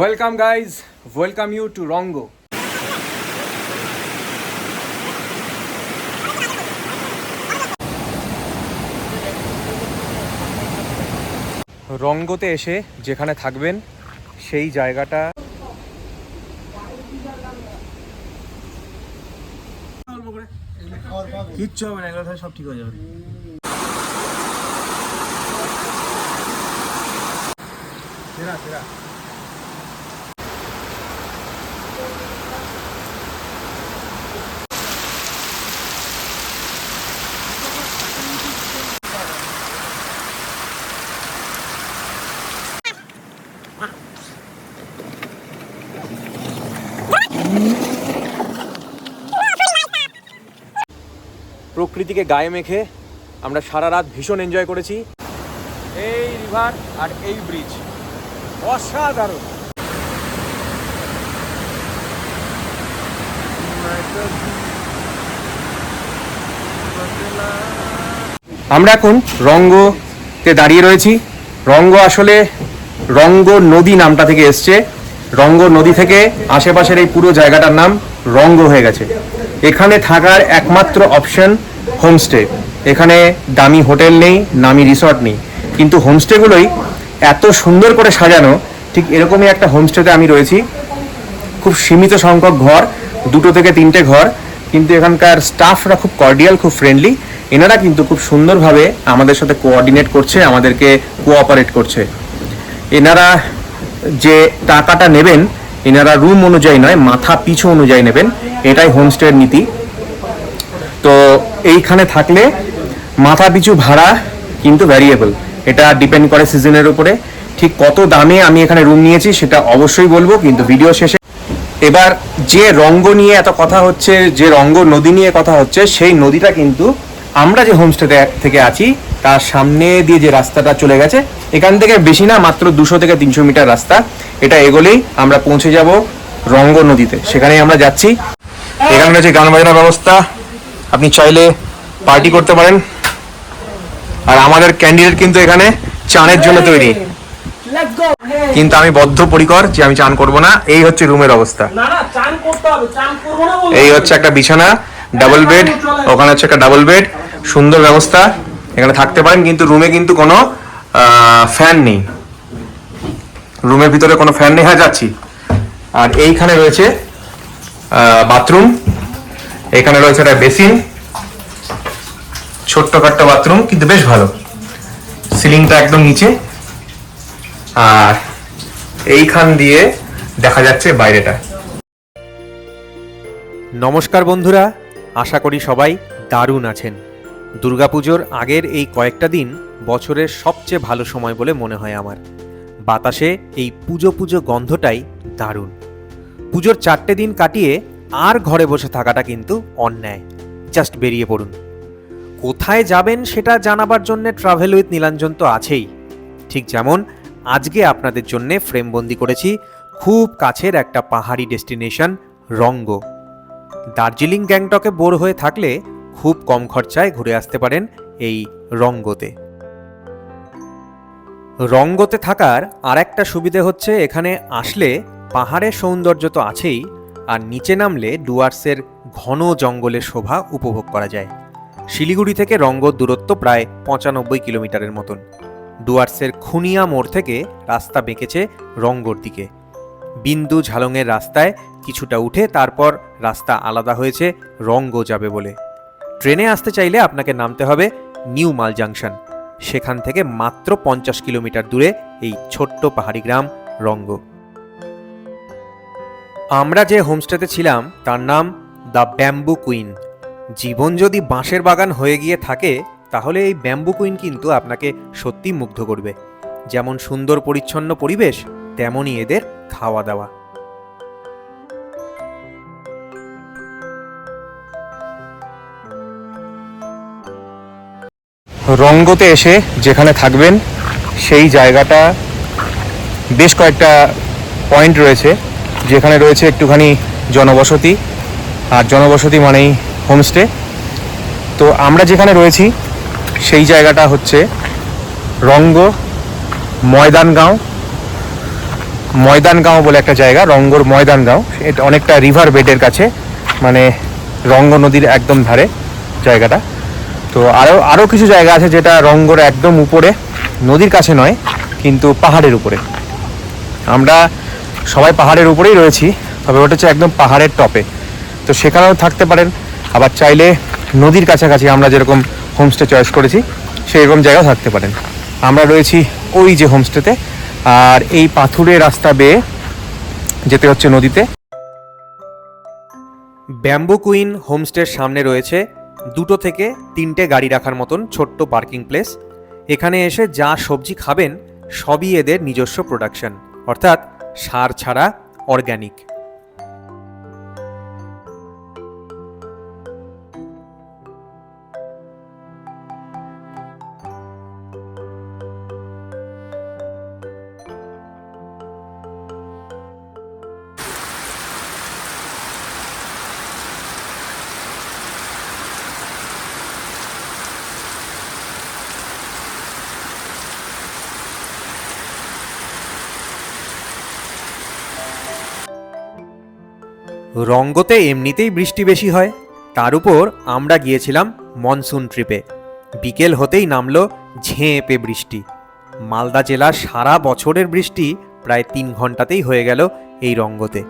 Welcome guys welcome you to রঙ্গো রঙ্গতে এসে যেখানে থাকবেন, সেই জায়গাটা কিচ্ছু হবে না সব ঠিক হয়ে যাবে। প্রকৃতিকে গায়ে মেখে আমরা সারা রাত ভীষণ এনজয় করেছি। এই রিভার আর এই ব্রিজ অসাধারণ। আমরা এখন রঙ্গতে দাঁড়িয়ে রয়েছি। রঙ্গ আসলে রঙ্গ নদী নামটা থেকে এসছে। রঙ্গ নদী থেকে আশেপাশের এই পুরো জায়গাটার নাম রঙ্গ হয়ে গেছে। এখানে থাকার একমাত্র অপশন হোমস্টে। এখানে দামি হোটেল নেই, নামি রিসর্ট নেই। কিন্তু হোমস্টেগুলোই এত সুন্দর করে সাজানো, ঠিক এরকমই একটা হোমস্টেতে আমি রয়েছি। খুব সীমিত সংখ্যক ঘর, দুটো থেকে তিনটে ঘর, কিন্তু এখানকার স্টাফরা খুব কর্ডিয়াল খুব ফ্রেন্ডলি এনারা কিন্তু খুব সুন্দরভাবে আমাদের সাথে কোঅর্ডিনেট করছে, আমাদেরকে কোঅপারেট করছে। এনারা যে টাকাটা নেবেন, এনারা রুম অনুযায়ী নয়, মাথা পিছু অনুযায়ী নেবেন। এটাই হোমস্টের নীতি। তো এইখানে থাকলে মাথা পিছু ভাড়া কিন্তু ভ্যারিয়েবল এটা ডিপেন্ড করে সিজনের উপরে। ঠিক কত দামে আমি এখানে রুম নিয়েছি সেটা অবশ্যই বলব, কিন্তু ভিডিও শেষে এবার যে রঙ্গ নিয়ে এত কথা হচ্ছে, যে রঙ্গ নদী নিয়ে কথা হচ্ছে, সেই নদীটা কিন্তু আমরা যে হোমস্টেতে থেকে আছি, তার সামনে দিয়ে যে রাস্তাটা চলে গেছে, এখান থেকে বেশি না, মাত্র দুশো থেকে তিনশো মিটার রাস্তা। এটা এগোলেই আমরা পৌঁছে যাব রঙ্গ নদীতে। সেখানেই আমরা যাচ্ছি। এখানে রয়েছে গান বাজনার ব্যবস্থা। আপনি চাইলে পার্টি করতে পারেন। আর আমাদের ক্যান্ডিডেট কিন্তু এখানে চানের জন্য তৈরি। কিন্তু আমি বদ্ধ পরিকর যে আমি চান করব না এই হচ্ছে রুমের অবস্থা। এই হচ্ছে একটা বিছানা ডাবল বেড ওখানে হচ্ছে একটা ডাবল বেড সুন্দর ব্যবস্থা। এখানে থাকতে পারেন কিন্তু রুমে কিন্তু কোনো ফ্যান নেই। রুমের ভিতরে কোনো ফ্যান নেই। হ্যাঁ যাচ্ছি। আর এইখানে রয়েছে বাথরুম এখানে রয়েছে একটা বেসিন, ছোট্ট খাট্ট বাথরুম, কিন্তু বেশ ভালো। সিলিংটা একদম নিচে। আর এইখান দিয়ে দেখা যাচ্ছে বাইরেটা। নমস্কার বন্ধুরা, আশা করি সবাই দারুণ আছেন। দুর্গাপুজোর আগের এই কয়েকটা দিন বছরের সবচেয়ে ভালো সময় বলে মনে হয় আমার। বাতাসে এই পুজো পুজো গন্ধটাই দারুণ। পুজোর চারটে দিন কাটিয়ে আর ঘরে বসে থাকাটা কিন্তু অন্যায়। জাস্ট বেরিয়ে পড়ুন। কোথায় যাবেন সেটা জানাবার জন্য ট্রাভেল উইথ নীলাঞ্জন তো আছেই। ঠিক যেমন আজকে আপনাদের জন্যে ফ্রেমবন্দি করেছি খুব কাছের একটা পাহাড়ি ডেস্টিনেশন রঙ্গ। দার্জিলিং গ্যাংটকে বোর হয়ে থাকলে খুব কম খরচায় ঘুরে আসতে পারেন এই রঙ্গতে। রঙ্গতে থাকার আর একটা সুবিধে হচ্ছে এখানে আসলে পাহাড়ের সৌন্দর্য তো আছেই আর নিচে নামলে ডুয়ার্সের ঘন জঙ্গলের শোভা উপভোগ করা যায়। শিলিগুড়ি থেকে রঙ্গর দূরত্ব প্রায় পঁচানব্বই কিলোমিটারের মতন। ডুয়ার্সের খুনিয়া মোড় থেকে রাস্তা বেঁকেছে রঙ্গর দিকে। বিন্দু ঝালংয়ের রাস্তায় কিছুটা উঠে তারপর রাস্তা আলাদা হয়েছে, রঙ্গ যাবে বলে। ট্রেনে আসতে চাইলে আপনাকে নামতে হবে নিউ মাল জাংশন। সেখান থেকে মাত্র পঞ্চাশ কিলোমিটার দূরে এই ছোট্ট পাহাড়ি গ্রাম রঙ্গ। আমরা যে হোমস্টেতে ছিলাম, তার নাম দ্য ব্যাম্বু কুইন। জীবন যদি বাঁশের বাগান হয়ে গিয়ে থাকে, তাহলে এই ব্যাম্বু কুইন কিন্তু আপনাকে সত্যি মুগ্ধ করবে। যেমন সুন্দর পরিচ্ছন্ন পরিবেশ, তেমনই এদের খাওয়া দাওয়া রঙ্গতে এসে যেখানে থাকবেন, সেই জায়গাটা বেশ কয়েকটা পয়েন্ট রয়েছে। যেখানে রয়েছে একটুখানি জনবসতি। আর জনবসতি মানেই হোমস্টে। তো আমরা যেখানে রয়েছি, সেই জায়গাটা হচ্ছে রঙ্গ ময়দানগাঁও। ময়দানগাঁও বলে একটা জায়গা, রঙ্গর ময়দানগাঁও। এটা অনেকটা রিভার বেডের কাছে মানে রঙ্গ নদীর একদম ধারে জায়গাটা। তো আরও আরও কিছু জায়গা আছে যেটা রঙ্গর একদম উপরে, নদীর কাছে নয়, কিন্তু পাহাড়ের উপরে। আমরা সবাই পাহাড়ের উপরেই রয়েছি, তবে ওটা হচ্ছে একদম পাহাড়ের টপে। তো সেখানেও থাকতে পারেন, আবার চাইলে নদীর কাছাকাছি আমরা যেরকম হোমস্টে চয়েস করেছি সেই রকম জায়গাও থাকতে পারেন। আমরা রয়েছি ওই যে হোমস্টেতে আর এই পাথুরে রাস্তা বেয়ে যেতে হচ্ছে নদীতে। ব্যাম্বু কুইন হোমস্টের সামনে রয়েছে দুটো থেকে তিনটে গাড়ি রাখার মতন ছোট্ট পার্কিং প্লেস। এখানে এসে যা সবজি খাবেন, সবই এদের নিজস্ব প্রোডাকশন অর্থাৎ সার ছাড়া অর্গ্যানিক রঙ্গতে এমনিতেই বৃষ্টি বেশি হয়। তার উপর আমরা গিয়েছিলাম মনসুন ট্রিপে। বিকেল হতেই নামলো ঝেঁপে বৃষ্টি। মালদা জেলার সারা বছরের বৃষ্টি প্রায় তিন ঘন্টাতেই হয়ে গেল এই রঙ্গতে।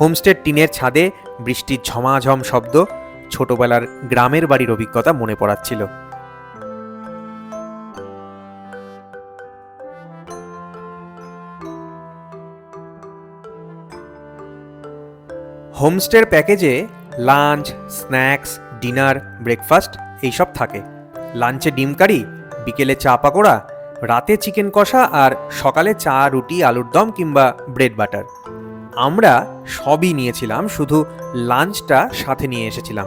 হোমস্টের টিনের ছাদে বৃষ্টির ঝমাঝম শব্দ ছোটবেলার গ্রামের বাড়ির অভিজ্ঞতা মনে পড়াচ্ছিল। হোমস্টের প্যাকেজে লাঞ্চ, স্ন্যাক্স, ডিনার, ব্রেকফাস্ট এইসব থাকে। লাঞ্চে ডিম কারি, বিকেলে চা পাকোড়া, রাতে চিকেন কষা আর সকালে চা, রুটি, আলুর দম কিংবা ব্রেড বাটার। আমরা সবই নিয়েছিলাম, শুধু লাঞ্চটা সাথে নিয়ে এসেছিলাম।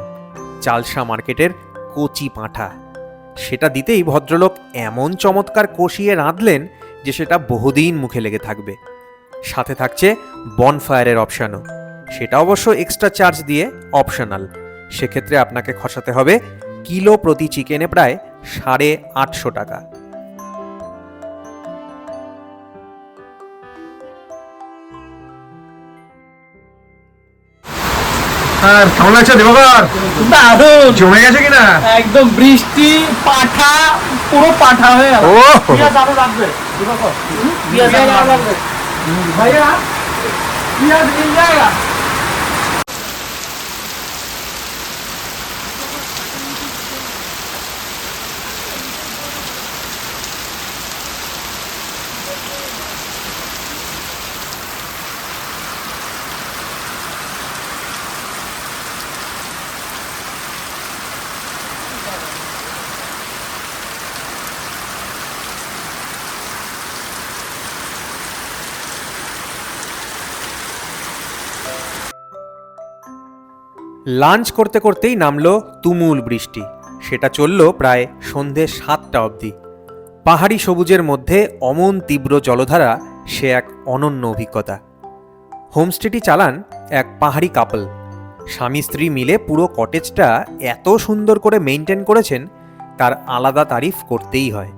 চালসা মার্কেটের কচি পাঁঠা। সেটা দিতেই ভদ্রলোক এমন চমৎকার কষিয়ে রাঁধলেন যে সেটা বহুদিন মুখে লেগে থাকবে। সাথে থাকছে বনফায়ারের অপশানও সেটা অবশ্য এক্সট্রা চার্জ দিয়ে অপশনাল সেক্ষেত্রে আপনাকে খসাতে হবে কিলো প্রতি চিকেনে প্রায় সাড়ে আটশো টাকা। আর কেমন লাগছে দেবকর দারুণ। জমে গেছে কিনা? একদম বৃষ্টি পাঠা পুরো পাঠা হয়ে গেল। ও পিয়াজ আরও রাখবে পিয়াজ আরও রাখবে ভাইয়া পিয়াজ মিল যায়গা লাঞ্চ করতে করতেই নামলো তুমুল বৃষ্টি। সেটা চলল প্রায় সন্ধে সাতটা অবধি। পাহাড়ি সবুজের মধ্যে অমন তীব্র জলধারা, সে এক অনন্য অভিজ্ঞতা। হোমস্টেটি চালান এক পাহাড়ি কাপল। স্বামী স্ত্রী মিলে পুরো কটেজটা এত সুন্দর করে মেনটেন করেছেন, তার আলাদা তারিফ করতেই হয়।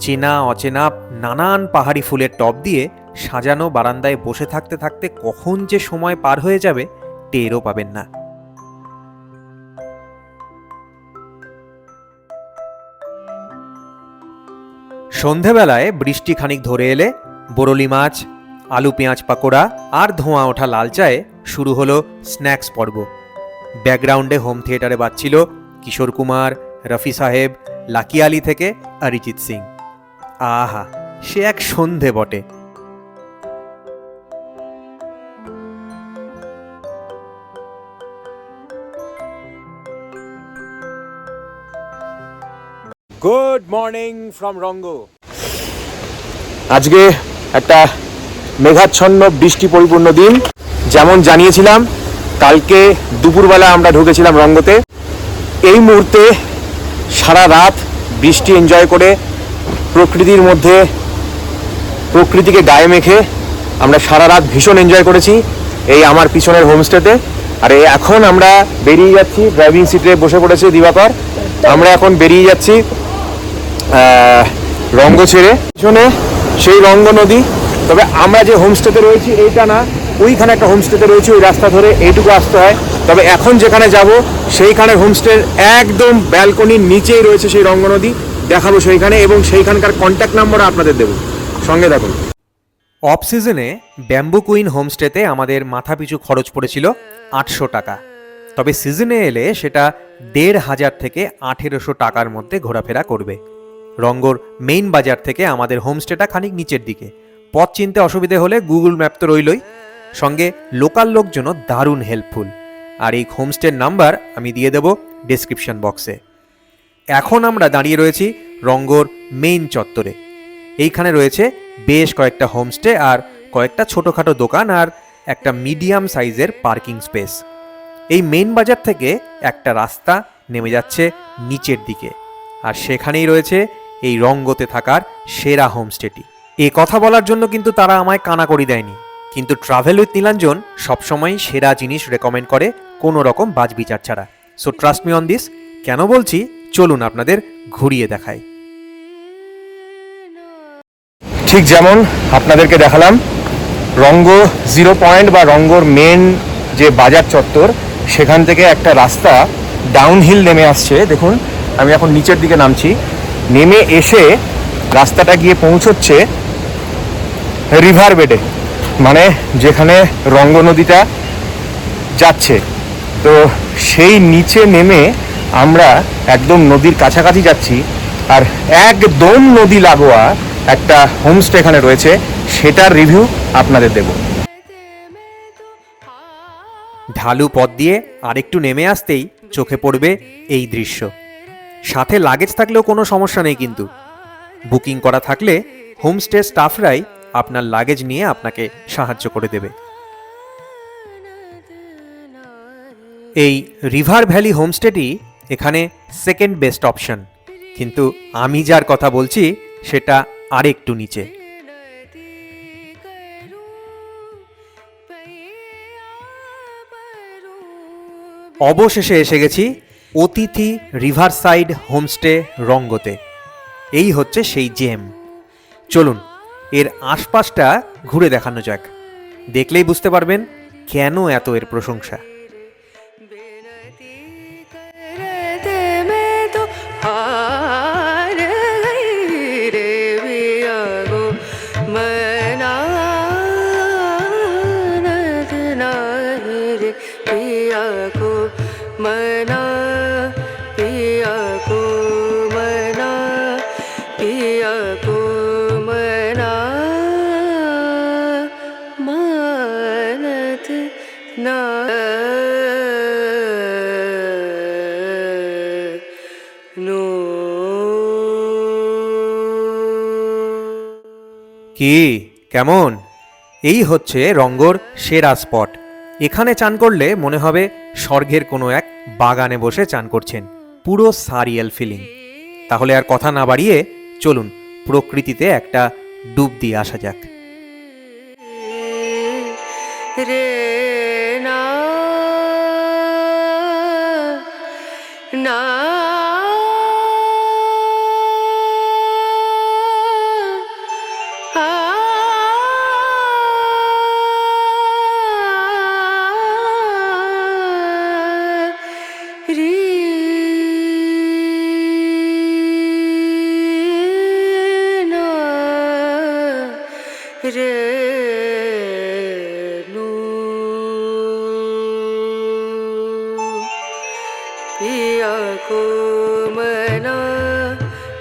চেনা অচেনা নানান পাহাড়ি ফুলের টব দিয়ে সাজানো বারান্দায় বসে থাকতে থাকতে কখন যে সময় পার হয়ে যাবে, টেরও পাবেন না। সন্ধেবেলায় বৃষ্টি খানিক ধরে এলে, বরলি মাছ, আলু পেঁয়াজ পাকোড়া আর ধোঁয়া ওঠা লাল চায়ে শুরু হলো স্ন্যাক্স পর্ব। ব্যাকগ্রাউন্ডে হোম থিয়েটারে বাজছিল কিশোর কুমার, রফি সাহেব, লাকি আলী থেকে অরিজিৎ সিং। আহা, সে এক সন্ধে বটে। গুড মর্নিং ফ্রম রঙ্গ আজকে একটা মেঘাচ্ছন্ন বৃষ্টি পরিপূর্ণ দিন। যেমন জানিয়েছিলাম, কালকে দুপুরবেলা আমরা ঢুকেছিলাম রঙ্গতে। এই মুহূর্তে সারা রাত বৃষ্টি এনজয় করে প্রকৃতির মধ্যে, প্রকৃতিকে গায়ে মেখে আমরা সারা রাত ভীষণ এনজয় করেছি এই আমার পিছনের হোমস্টেতে। আর এখন আমরা বেরিয়ে যাচ্ছি ড্রাইভিং সিটে বসে পড়েছে দিবাকর। আমরা এখন বেরিয়ে যাচ্ছি রঙ্গ ছেড়ে পিছনে সেই রঙ্গ নদী। তবে আমরা যে হোমস্টেতে রয়েছি, এইটা না, ওইখানে একটা হোমস্টেতে রয়েছে, ওই রাস্তা ধরে এইটুকু আসতে হয়। তবে এখন যেখানে যাব, সেইখানে হোমস্টের একদম ব্যালকনির নিচেই রয়েছে সেই রঙ্গ নদী। দেখাবো সেইখানে এবং সেইখানকার কন্ট্যাক্ট নাম্বার আপনাদের দেবো। সঙ্গে দেখুন অফ সিজনে ব্যাম্বু কুইন হোমস্টেতে আমাদের মাথাপিছু খরচ পড়েছিল আটশো টাকা। তবে সিজনে এলে সেটা দেড় হাজার থেকে আঠেরোশো টাকার মধ্যে ঘোরাফেরা করবে। রঙ্গর মেইন বাজার থেকে আমাদের হোমস্টেটা খানিক নিচের দিকে। পথ চিনতে অসুবিধে হলে গুগল ম্যাপ তো রইলই। সঙ্গে লোকাল লোকজনও দারুণ হেল্পফুল। আর এই হোমস্টের নাম্বার আমি দিয়ে দেবো ডেসক্রিপশন বক্সে। এখন আমরা দাঁড়িয়ে রয়েছি রঙ্গর মেইন চত্বরে। এইখানে রয়েছে বেশ কয়েকটা হোমস্টে আর কয়েকটা ছোটোখাটো দোকান আর একটা মিডিয়াম সাইজের পার্কিং স্পেস। এই মেইন বাজার থেকে একটা রাস্তা নেমে যাচ্ছে নিচের দিকে। আর সেখানেই রয়েছে এই রঙ্গতে থাকার সেরা হোমস্টেটি। এ কথা বলার জন্য কিন্তু তারা আমায় কানাকড়ি দেয়নি। কিন্তু ট্রাভেল উইথ নীলাঞ্জন সবসময় সেরা জিনিস রেকমেন্ড করে কোনো রকম বাজবিচার ছাড়া। So trust me on this কেন বলছি, চলুন আপনাদের ঘুরিয়ে দেখাই। ঠিক যেমন আপনাদেরকে দেখালাম, রঙ্গ জিরো পয়েন্ট বা রঙ্গর মেন যে বাজার চত্বর, সেখান থেকে একটা রাস্তা ডাউনহিল নেমে আসছে। দেখুন, আমি এখন নিচের দিকে নামছি। নেমে এসে রাস্তাটা গিয়ে পৌঁছচ্ছে রিভার বেডে মানে যেখানে রঙ্গ নদীটা যাচ্ছে। তো সেই নিচে নেমে আমরা একদম নদীর কাছাকাছি যাচ্ছি আর একদম নদী লাগোয়া একটা হোমস্টে এখানে রয়েছে, সেটার রিভিউ আপনাদের দেব। ঢালু পথ দিয়ে আরেকটু নেমে আসতেই চোখে পড়বে এই দৃশ্য। সাথে লাগেজ থাকলেও কোনো সমস্যা নেই কিন্তু। বুকিং করা থাকলে হোমস্টে স্টাফরাই আপনার লাগেজ নিয়ে আপনাকে সাহায্য করে দেবে। এই রিভার ভ্যালি হোমস্টেটি এখানে সেকেন্ড বেস্ট অপশন কিন্তু আমি যার কথা বলছি, সেটা আরেকটু নিচে। অবশেষে এসে গেছি অতিথি রিভারসাইড হোমস্টে রঙ্গতে। এই হচ্ছে সেই জেম। চলুন, এর আশপাশটা ঘুরে দেখানো যাক। দেখলেই বুঝতে পারবেন কেন এত এর প্রশংসা। नो কি? কেমন? এই হচ্ছে রঙ্গর সেরা স্পট। এখানে চান করলে মনে হবে স্বর্গের কোনো এক বাগানে বসে চান করছেন। পুরো সারিয়াল ফিলিং। তাহলে আর কথা না বাড়িয়ে চলুন, প্রকৃতিতে একটা ডুব দিয়ে আসা যাক। রে না किया को मना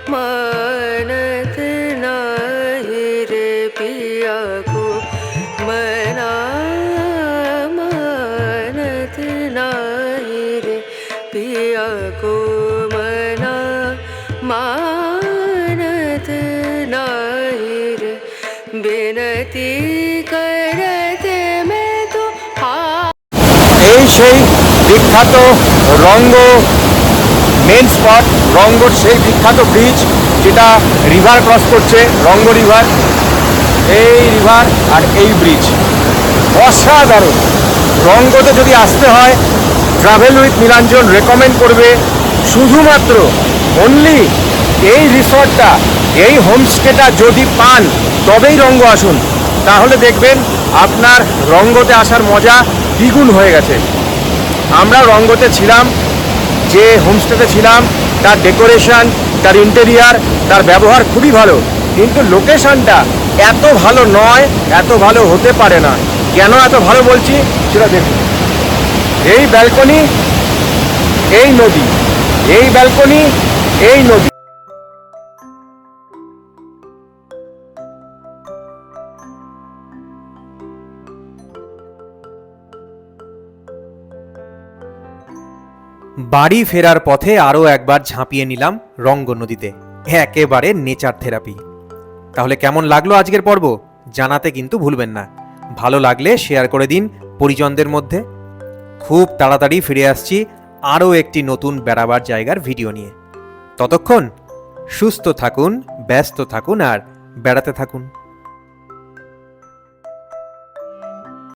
मानत नाही को मना मानत नाही पिया को मना मानत नाही रे। करते मैं तो हा বিখ্যাত রঙ্গ মেন স্পট রঙ্গর সেই বিখ্যাত ব্রিজ যেটা রিভার ক্রস করছে, রঙ্গ রিভার এই রিভার আর এই ব্রিজ অসাধারণ। রঙ্গতে যদি আসতে হয় ট্রাভেল উইথ নীলাঞ্জন রেকমেন্ড করবে শুধুমাত্র অনলি এই রিসর্টটা এই হোমস্টেটা যদি পান, তবেই রঙ্গ আসুন। তাহলে দেখবেন আপনার রঙ্গতে আসার মজা দ্বিগুণ হয়ে গেছে। আমরা রঙ্গতে ছিলাম, যে হোমস্টেতে ছিলাম, তার ডেকোরেশন, তার ইন্টেরিয়ার তার ব্যবহার খুবই ভালো। কিন্তু লোকেশনটা এত ভালো নয়, এত ভালো হতে পারে না। কেন এত ভালো বলছি? সেটা দেখুন। এই ব্যালকনি, এই নদী। এই ব্যালকনি, এই নদী। বাড়ি ফেরার পথে আরও একবার ঝাঁপিয়ে নিলাম রঙ্গ নদীতে। একেবারে নেচার থেরাপি। তাহলে কেমন লাগল আজকের পর্ব? জানাতে কিন্তু ভুলবেন না। ভালো লাগলে শেয়ার করে দিন পরিজনদের মধ্যে। খুব তাড়াতাড়ি ফিরে আসছি আরও একটি নতুন বেড়াবার জায়গার ভিডিও নিয়ে। ততক্ষণ সুস্থ থাকুন, ব্যস্ত থাকুন আর বেড়াতে থাকুন।